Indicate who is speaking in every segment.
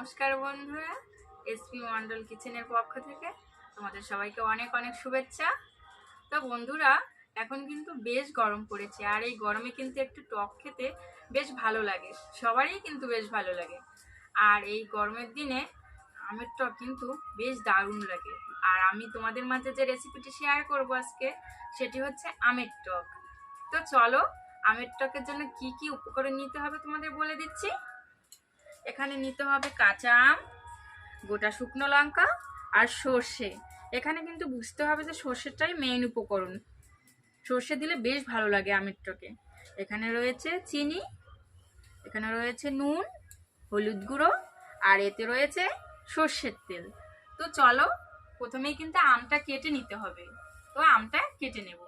Speaker 1: নমস্কার বন্ধুরা, এসপি মন্ডল কিচেনের পক্ষ থেকে তোমাদের সবাইকে অনেক অনেক শুভেচ্ছা। তো বন্ধুরা, এখন কিন্তু বেশ গরম পড়েছে আর এই গরমে কিন্তু একটু টক খেতে বেশ ভালো লাগে, সবারই কিন্তু বেশ ভালো লাগে। আর এই গরমের দিনে আমের টক কিন্তু বেশ দারুণ লাগে। আর আমি তোমাদের মাঝে যে রেসিপিটি শেয়ার করব আজকে, সেটি হচ্ছে আমের টক। তো চলো, আমের টকের জন্য কি কি উপকরণ নিতে হবে তোমাদের বলে দিচ্ছি। এখানে নিতে হবে কাঁচা আম, গোটা শুকনো লঙ্কা আর সর্ষে। এখানে কিন্তু বুঝতে হবে যে সর্ষেটাই মেইন উপকরণ। সর্ষে দিলে বেশ ভালো লাগে আমের টকে। এখানে রয়েছে চিনি, এখানে রয়েছে নুন, হলুদ গুঁড়ো, আর এতে রয়েছে সর্ষের তেল। তো চলো, প্রথমেই কিন্তু আমটা কেটে নিতে হবে। তো আমটা কেটে নেব।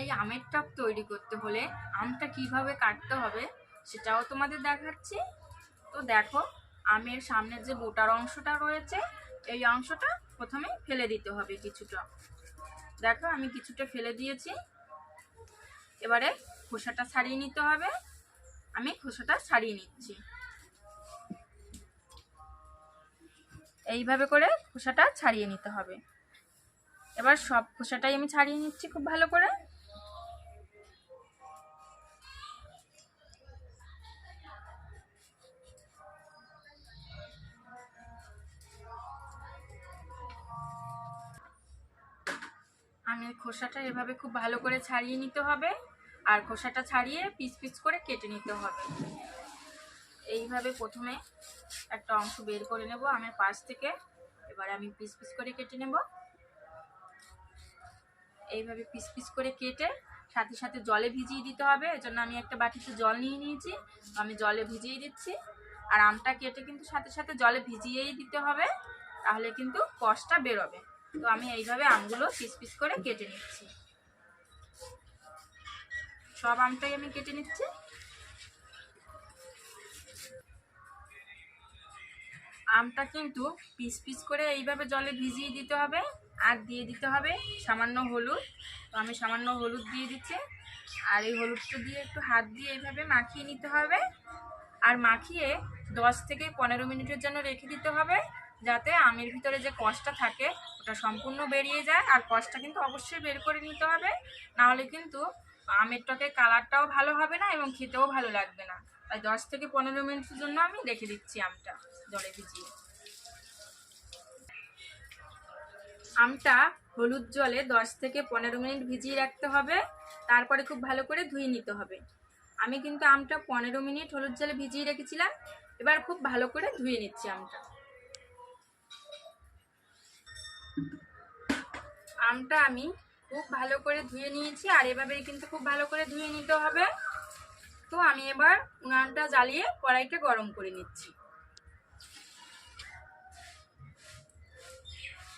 Speaker 1: এই আমের টক তৈরি করতে হলে আমটা কীভাবে কাটতে হবে সেটাও তোমাদের দেখাচ্ছি। তো দেখো, আমের সামনের যে বোটার অংশটা রয়েছে, এই অংশটা প্রথমে ফেলে দিতে হবে কিছুটা। দেখো, আমি কিছুটা ফেলে দিয়েছি। এবারে খোসাটা ছাড়িয়ে নিতে হবে। আমি খোসাটা ছাড়িয়ে নিচ্ছি। এইভাবে করে খোসাটা ছাড়িয়ে নিতে হবে। এবার সব খোসাটাই আমি ছাড়িয়ে নিচ্ছি খুব ভালো করে। খোসাটা এভাবে খুব ভালো করে ছাড়িয়ে নিতে হবে। আর খোসাটা ছাড়িয়ে পিস পিস করে কেটে নিতে হবে। এইভাবে প্রথমে একটা অংশ বের করে নেব আমের পাশ থেকে। এবার আমি পিস পিস করে কেটে নেব। এইভাবে পিস পিস করে কেটে সাথে সাথে জলে ভিজিয়ে দিতে হবে। এজন্য আমি একটা বাটিতে জল নিয়ে নিয়েছি। আমি জলে ভিজিয়ে দিচ্ছি। আর আমটা কেটে কিন্তু সাথে সাথে জলে ভিজিয়েই দিতে হবে। তাহলে কিন্তু কষটা বেরোবে। তো আমি এইভাবে আমগুলো পিস পিস করে কেটে নিচ্ছি। সব আমটাই আমি কেটে নিচ্ছি। আমটা কিন্তু পিস পিস করে এইভাবে জলে ভিজিয়ে দিতে হবে আর দিয়ে দিতে হবে সামান্য হলুদ। তো আমি সামান্য হলুদ দিয়ে দিচ্ছি। আর এই হলুদটা দিয়ে একটু হাত দিয়ে এইভাবে মাখিয়ে নিতে হবে। আর মাখিয়ে দশ থেকে পনেরো মিনিটের জন্য রেখে দিতে হবে। যাতে আমের ভিতরে যে কষটা থাকে, ওটা সম্পূর্ণ বেরিয়ে যায়। আর কষটা কিন্তু অবশ্যই বের করে নিতে হবে। নাহলে কিন্তু আমের টকের কালারটাও ভালো হবে না এবং খেতেও ভালো লাগবে না। তাই দশ থেকে পনেরো মিনিটের জন্য আমি রেখে দিচ্ছি আমটা, জলে ভিজিয়ে। আমটা হলুদ জলে দশ থেকে পনেরো মিনিট ভিজিয়ে রাখতে হবে। তারপরে খুব ভালো করে ধুয়ে নিতে হবে। আমি কিন্তু আমটা পনেরো মিনিট হলুদ জলে ভিজিয়ে রেখেছিলাম। এবার খুব ভালো করে ধুয়ে নিচ্ছি আমটা। আমটা আমি খুব ভালো করে ধুয়ে নিয়েছি, আর এভাবেই কিন্তু খুব ভালো করে ধুয়ে নিতে হবে। তো আমি এবার উনানটা জ্বালিয়ে কড়াইটা গরম করে নিচ্ছি।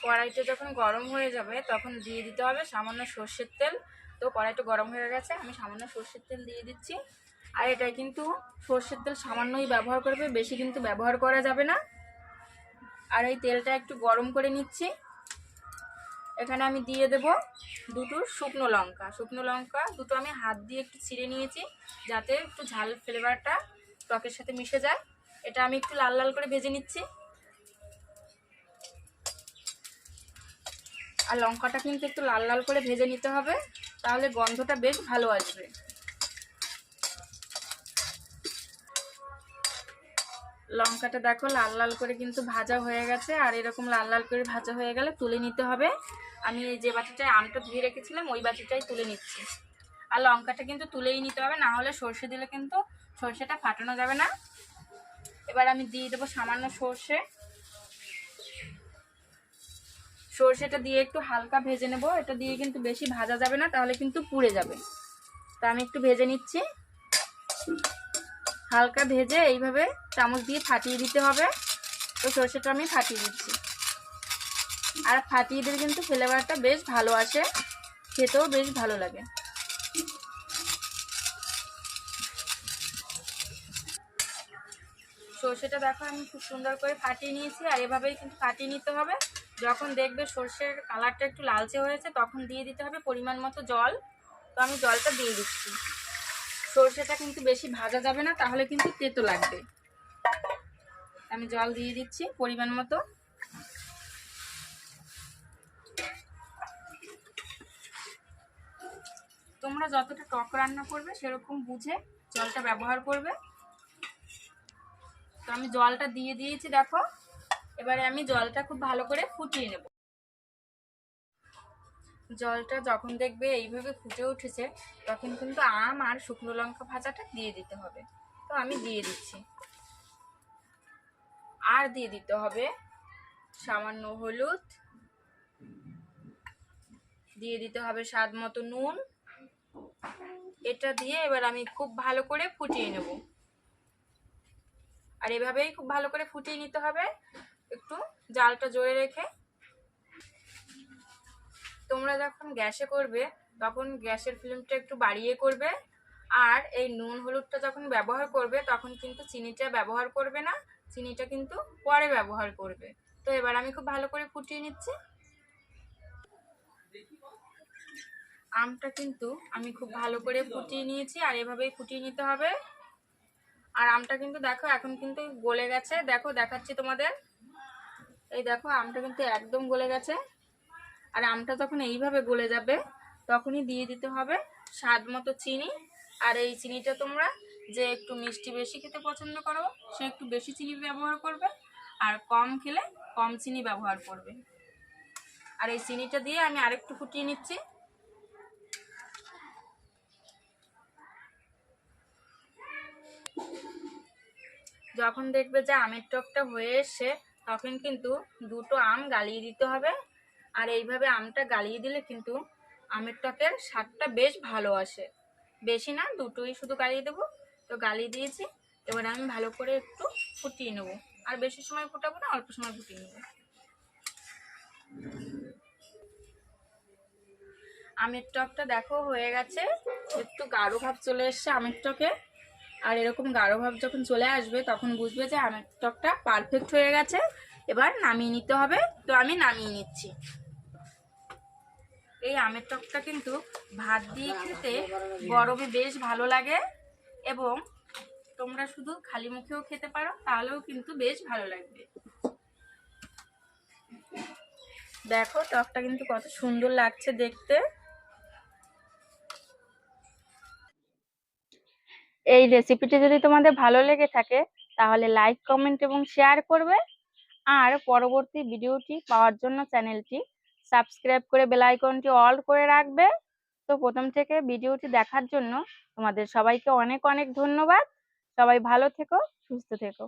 Speaker 1: কড়াইটা যখন গরম হয়ে যাবে, তখন দিয়ে দিতে হবে সামান্য সর্ষের তেল। তো কড়াইটা গরম হয়ে গেছে, আমি সামান্য সর্ষের তেল দিয়ে দিচ্ছি। আর এটা কিন্তু সর্ষের তেল সামান্যই ব্যবহার করবে, বেশি কিন্তু ব্যবহার করা যাবে না। আর এই তেলটা একটু গরম করে নিচ্ছি। এখানে আমি দিয়ে দেব দুটো শুকনো লঙ্কা। শুকনো লঙ্কা দুটো আমি হাত দিয়ে একটু ছিঁড়ে নিয়েছি যাতে একটু ঝাল ফ্লেভারটা টকের সাথে মিশে যায়। এটা আমি একটু লাল লাল করে ভেজে নিচ্ছি। আর লঙ্কাটা কিন্তু একটু লাল লাল করে ভেজে নিতে হবে, তাহলে গন্ধটা বেশ ভালো আসবে। লঙ্কাটা দেখো লাল লাল করে কিন্তু ভাজা হয়ে গেছে, আর এরকম লাল লাল করে ভাজা হয়ে গেলে তুলে নিতে হবে। আমি যে বাটিটায় আমটা ধুয়ে রেখেছিলাম, ওই বাটিটাই তুলে নিচ্ছি। আর লঙ্কাটা কিন্তু তুলেই নিতে হবে, না হলে সর্ষে দিলে কিন্তু সর্ষেটা ফাটানো যাবে না। এবার আমি দিয়ে দেবো সামান্য সর্ষে। সর্ষেটা দিয়ে একটু হালকা ভেজে নেব, এটা দিয়ে কিন্তু বেশি ভাজা যাবে না, তাহলে কিন্তু পুড়ে যাবে। তা আমি একটু ভেজে নিচ্ছি। হালকা ভেজে এইভাবে চামচ দিয়ে ফাটিয়ে দিতে হবে। তো সর্ষেটা আমি ফাটিয়ে দিচ্ছি। আর ফাটিয়ে দিলে কিন্তু ফ্লেভারটা বেশ ভালো আসে। খেতেও বেশ ভালো লাগে। সর্ষেটা দেখো আমি খুব সুন্দর করে ফাটিয়ে নিয়েছি আর এভাবেই কিন্তু ফাটিয়ে নিতে হবে। যখন দেখবে সর্ষের কালারটা একটু লালচে হয়েছে, তখন দিয়ে দিতে হবে পরিমাণ মতো জল। তো আমি জলটা দিয়ে দিচ্ছি। সর্ষেটা কিন্তু বেশি ভাজা যাবে না, তাহলে কিন্তু তেতো লাগবে। আমি জল দিয়ে দিচ্ছি পরিমাণ মতো। তোমরা যতটা টক রান্না করবে, সেরকম বুঝে জলটা ব্যবহার করবে। তো আমি জলটা দিয়ে দিয়েছি, দেখো। এবারে আমি জলটা খুব ভালো করে ফুটিয়ে নেব। জলটা যখন দেখবে এইভাবে ফুটে উঠেছে, তখন কিন্তু আম আর শুকনো লঙ্কা ভাজাটা দিয়ে দিতে হবে। তো আমি দিয়ে দিচ্ছি। আর দিয়ে দিতে হবে সামান্য হলুদ। দিয়ে দিতে হবে স্বাদ মতো নুন। এটা দিয়ে এবার আমি খুব ভালো করে ফুটিয়ে নেব। আর এভাবেই খুব ভালো করে ফুটিয়ে নিতে হবে। একটু জালটা জোরে রেখে তোমরা যখন গ্যাসে করবে, তখন গ্যাসের ফ্লেমটা একটু বাড়িয়ে করবে। আর এই নুন হলুদটা যখন ব্যবহার করবে, তখন কিন্তু চিনিটা ব্যবহার করবে না, চিনিটা কিন্তু পরে ব্যবহার করবে। তো এবার আমি খুব ভালো করে ফুটিয়ে নিচ্ছি। আমটা কিন্তু আমি খুব ভালো করে ফুটিয়ে নিয়েছি, আর এভাবেই ফুটিয়ে নিতে হবে। আর আমটা কিন্তু দেখো, এখন কিন্তু গলে গেছে। দেখো, দেখাচ্ছি তোমাদের। এই দেখো, আমটা কিন্তু একদম গলে গেছে। আর আমটা যখন এইভাবে গলে যাবে, তখনই দিয়ে দিতে হবে স্বাদ মতো চিনি। আর এই চিনিটা তোমরা যে একটু মিষ্টি বেশি খেতে পছন্দ করো, সে একটু বেশি চিনি ব্যবহার করবে। আর কম খেলে কম চিনি ব্যবহার করবে। আর এই চিনিটা দিয়ে আমি আরেকটু ফুটিয়ে নিচ্ছি। যখন দেখবে যে আমের টকটা হয়ে এসছে, তখন কিন্তু দুটো আম গালিয়ে দিতে হবে। আর এইভাবে আমটা গালিয়ে দিলে কিন্তু আমের টকের স্বাদটা বেশ ভালো আসে। বেশি না, দুটোই শুধু গালিয়ে দেবো। তো গালিয়ে দিয়েছি, এবার আমি ভালো করে একটু ফুটিয়ে নেব। আর বেশি সময় ফুটাবো না, অল্প সময় ফুটিয়ে নেব। আমের টকটা দেখো হয়ে গেছে, একটু গাঢ় ভাব চলে এসছে আমের টকে। আর এরকম গাঢ় ভাব যখন চলে আসবে, তখন বুঝবে যে আমের টকটা পারফেক্ট হয়ে গেছে। এবার নামিয়ে নিতে হবে। তো আমি নামিয়ে নিচ্ছি। এই আমের টকটা কিন্তু ভাত দিয়ে খেতে গরমে বেশ ভালো লাগে এবং তোমরা শুধু খালি মুখেও খেতে পারো, তাহলেও কিন্তু বেশ ভালো লাগবে। দেখো, টকটা কিন্তু কত সুন্দর লাগছে দেখতে। এই রেসিপিটি যদি তোমাদের ভালো লেগে থাকে, তাহলে লাইক কমেন্ট এবং শেয়ার করবে। আর পরবর্তী ভিডিওটি পাওয়ার জন্য চ্যানেলটি সাবস্ক্রাইব করে বেল আইকনটি অল করে রাখবে। তো প্রথম থেকে ভিডিওটি দেখার জন্য তোমাদের সবাইকে অনেক অনেক ধন্যবাদ। সবাই ভালো থেকো, সুস্থ থেকো।